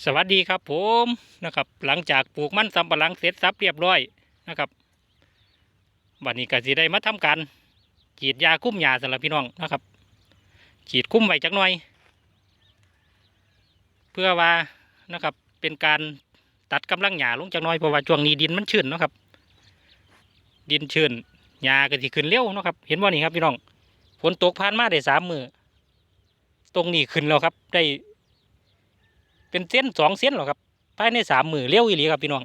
สวัสดีครับผมนะครับ หลังจากปลูกมันสำปะหลังเสร็จสับเรียบร้อยนะครับวันนี้ก็สิได้มาทำการฉีดยาคุ้มยาสำหรับพี่น้องนะครับ ฉีดคุ้มไว้จักหน่อย เพื่อว่านะครับเป็นการตัดกำลังหญ้าลงจักหน่อยเพราะว่าช่วงนี้ดินมันชื้นนะครับ ดินชื้นหญ้าก็สิขึ้นเร็วนะครับ เห็นว่านี่ครับพี่น้องฝนตกผ่านมาได้สามมือตรงนี้ขึ้นแล้วครับได้ เป็นเส้นสองเส้นหรอครับภายในสามมือเลี้ยวอีหลีครับพี่น้อง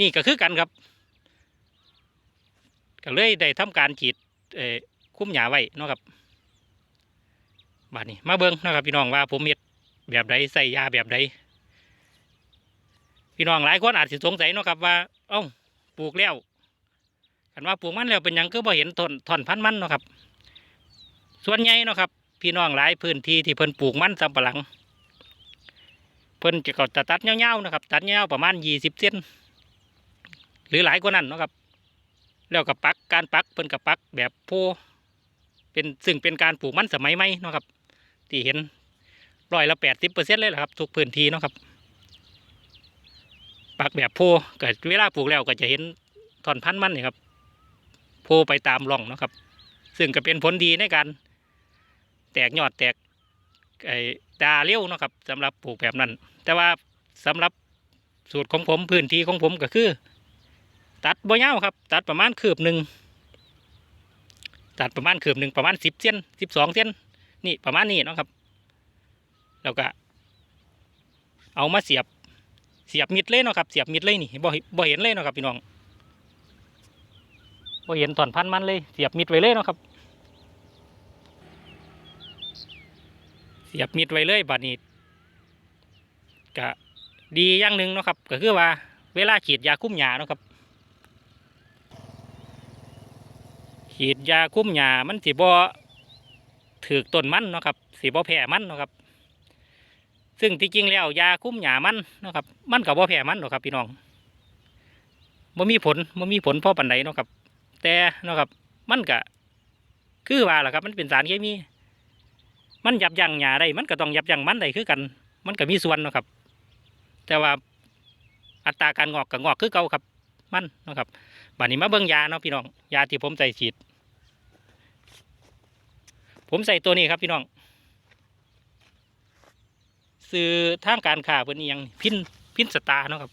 นี่ก็คือกันครับก็เลยได้ทำการฉีดเอ่อคุ้มหยาไว้เนาะครับบาดนี้มาเบิ้งเนาะครับ พี่น้องว่าผมเฮ็ดแบบใดใส่ยาแบบใดพี่น้องหลายคนอาจจะสงสัยเนาะครับว่า เอ้าปลูกแล้วกันว่าปลูกมันแล้วเป็นยังก็บ่เห็นต้นถอนพันมันเนาะครับ ส่วนใหญ่เนาะครับ พี่น้องหลายพื้นที่ที่เพิ่นปลูกมันสำปะหลัง เพิ่นจะก็จะตัดเงาๆนะครับ ตัดเงาๆประมาณยี่สิบเซนหรือหลายกว่านั้นนะครับ แล้วกับปักการปักเพิ่นกับปักแบบโพเป็นซึ่งเป็นการปลูกมันสมัยใหม่นะครับ ที่เห็นร้อยละแปดสิบเปอร์เซ็นต์เลยละครับ ทุกพื้นที่นะครับ ปักแบบโพก็เวลาปลูกแล้วก็จะเห็นท่อนพันธุ์มันนี่ครับโพไปตามร่องนะครับ ซึ่งก็เป็นผลดีในการ แตกยอดแตกไอ้ดาเลี้ยวนะครับสำหรับปลูกแบบนั้น แต่ว่าสำหรับสูตรของผมพื้นที่ของผมก็คือ ตัดบ่ยาวครับ ตัดประมาณคืบหนึ่งตัดประมาณคืบหนึ่งประมาณสิบเซนสิบสองเซนนี่ประมาณนี้นะครับ แล้วก็ เอามาเสียบเสียบมิดเลยเนาะครับเสียบมิดเลยนี่บ่เห็นบ่เห็นเลยเนาะครับพี่น้องบ่เห็นตอนพันมันเลยเสียบมิดไว้เลยเนาะครับ เสียบมิดไว้เลยบัดนี้ ก็ดีอย่างหนึ่งเนาะครับก็คือว่าเวลาฉีดยาคุ้มหยาเนาะครับฉีดยาคุ้มหยามันสิบ่ถือต้นมันเนาะครับสิบ่แผ่มันเนาะครับ ซึ่งที่จริงแล้วยาคุ้มหยามันเนาะครับ มันกับบ่แผ่มันเนาะครับ พี่น้องบ่มีผลบ่มีผลพอปันใดเนาะครับ แต่เนาะครับ มันก็คือว่าแหละครับ มันเป็นสารเคมี มันยับยั้งหญ้าได้ มันก็ต้องยับยั้งมันได้คือกัน มันก็มีส่วนเนาะครับ แต่ว่าอัตราการงอกกับงอกคือเก่าครับมันนะครับบัดนี้มาเบิ่งยาเนาะพี่น้องยาที่ผมใส่ฉีด ผมใส่ตัวนี้ครับพี่น้องซื้อทางการค้าเพิ่นอียังพินพินสตาร์เนาะครับ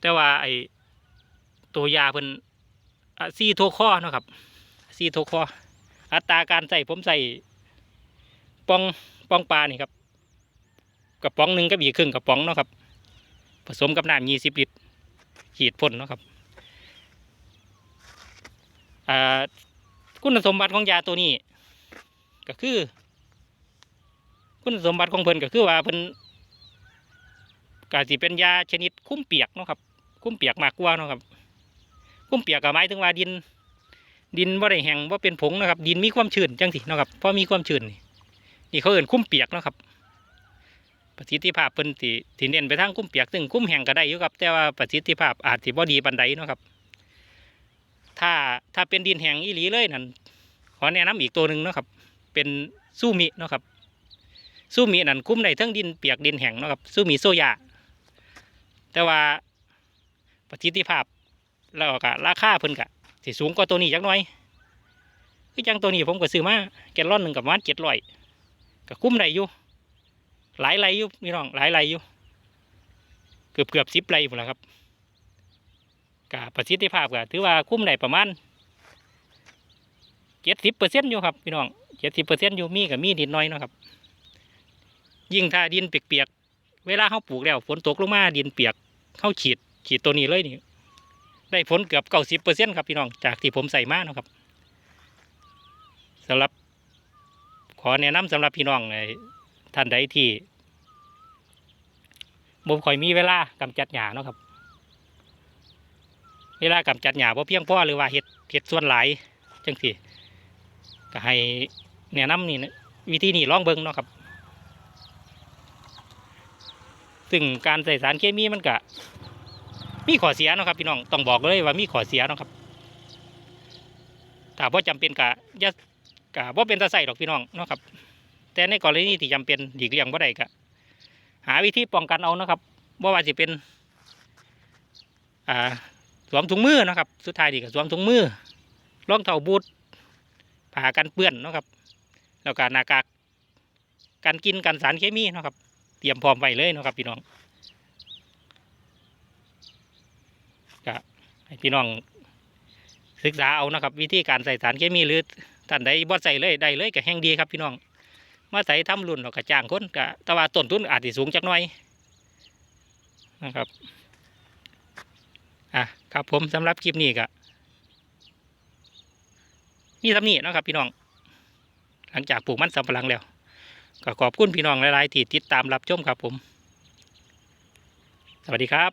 แต่ว่าไอ้ตัวยาเพิ่นซีโทคอเนาะครับซีโทคออัตราการใส่ผมใส่ปองปองปลานี่ครับ กระป๋องหนึ่งก็บีครึ่งกระป๋องเนาะครับ ผสมกับน้ำยี่สิบลิตรฉีดพ่นเนาะครับคุณสมบัติของยาตัวนี้ ก็คือ คุณสมบัติของเพิ่นก็คือว่าเพิ่นก็สิเป็นยาชนิดคุ้มเปียกเนาะครับ คุ้มเปียกมากกว่าเนาะครับ คุ้มเปียกก็หมายถึงว่าดิน ดินว่าได้แห้งว่าเป็นผงนะครับ ดินมีความชื้นจังสิเนาะครับเพราะมีความชื้นนี่นี่เขาเอื่นคุ้มเปียกเนาะครับ ประสิทธิภาพเพิ่นสิที่เน้นไปทางคุ้มเปียกซึ่งคุ้มแห้งก็ได้อยู่ครับแต่ว่าประสิทธิภาพอาจสิบ่ดีปานใดเนาะครับ ถ้าถ้าเป็นดินแห้งอีหลีเลยนั่นขอแนะนำอีกตัวหนึ่งเนาะครับ เป็นซูมิเนาะครับซูมินั่นคุ้มได้ทั้งดินเปียกดินแห้งเนาะครับซูมิโซยาแต่ว่าประสิทธิภาพแล้วก็ราคาเพิ่นก็สิสูงกว่าตัวนี้จักหน่อยคือจังตัวนี้ผมก็ซื้อมาแกลลอนหนึ่งกับประมาเจ็ดร้อยก็คุ้มได้อยู่ หลายไรอยู่พี่น้องหลายไรอยู่เกือบเกือบสิบไรหมดแล้วครับกับประสิทธิภาพก็ถือว่าคุ้มได้ประมาณเจ็ดสิบเปอร์เซ็นต์อยู่ครับพี่น้องเจ็ดสิบเปอร์เซ็นต์อยู่มีกับมีนิดหน้อยนะครับ ยิ่งถ้าดินเปียกๆเวลาเขาปลูกแล้วฝนตกลงมาดินเปียกเขาฉีดฉีดตัวนี้เลยนี่ได้ผลเกือบเก้าสิบเปอร์เซ็นต์ครับพี่น้องจากที่ผมใส่มานะครับสำหรับขอแนะนำสำหรับพี่น้องท่านใดที่ บ่ค่อยมีเวลากำจัดหญ้าเนาะครับ เวลากำจัดหญ้าบ่เพียงพอหรือว่าเห็ดเห็ดส่วนหลายจังสิก็ให้แนะนำนี่นะวิธีนี้ลองเบิ่งเนาะครับ ซึ่งการใส่สารเคมีมันก็มีข้อเสียเนาะครับพี่น้องต้องบอกเลยว่ามีข้อเสียเนาะครับถ้าบ่จำเป็นก็ย่าก็บ่เป็นตาใส่ดอกพี่น้องเนาะครับ แต่ในกรณีที่จำเป็นหลีกเลี่ยงบ่ได้ก็ หาวิธีป้องกันเอานะครับว่าว่าสิเป็นอ่าสวมถุงมือนะครับ สุดท้ายดีก็สวมถุงมือรองเท้าบูทผ่ากันเปื้อนนะครับ แล้วก็หน้ากากการกินกันสารเคมีนะครับ เตรียมพร้อมไว้เลยนะครับ พี่น้องก็ให้พี่น้องศึกษาเอานะครับ วิธีการใส่สารเคมีหรือท่านใดบ่ใส่เลยได้เลยก็แห้งดีครับพี่น้อง มาใส่ทำรุ่นเราก็จ้างคนก็แต่ว่าต้นทุนอาจจะสูงจักหน่อยนะครับอะครับผมสำหรับคลิปนี้ก็มีทำนี้นะครับ พี่น้อง หลังจากปลูกมันสำปะหลังแล้ว ก็ขอบคุณพี่น้องหลายๆที่ติดตามรับชมครับผม สวัสดีครับ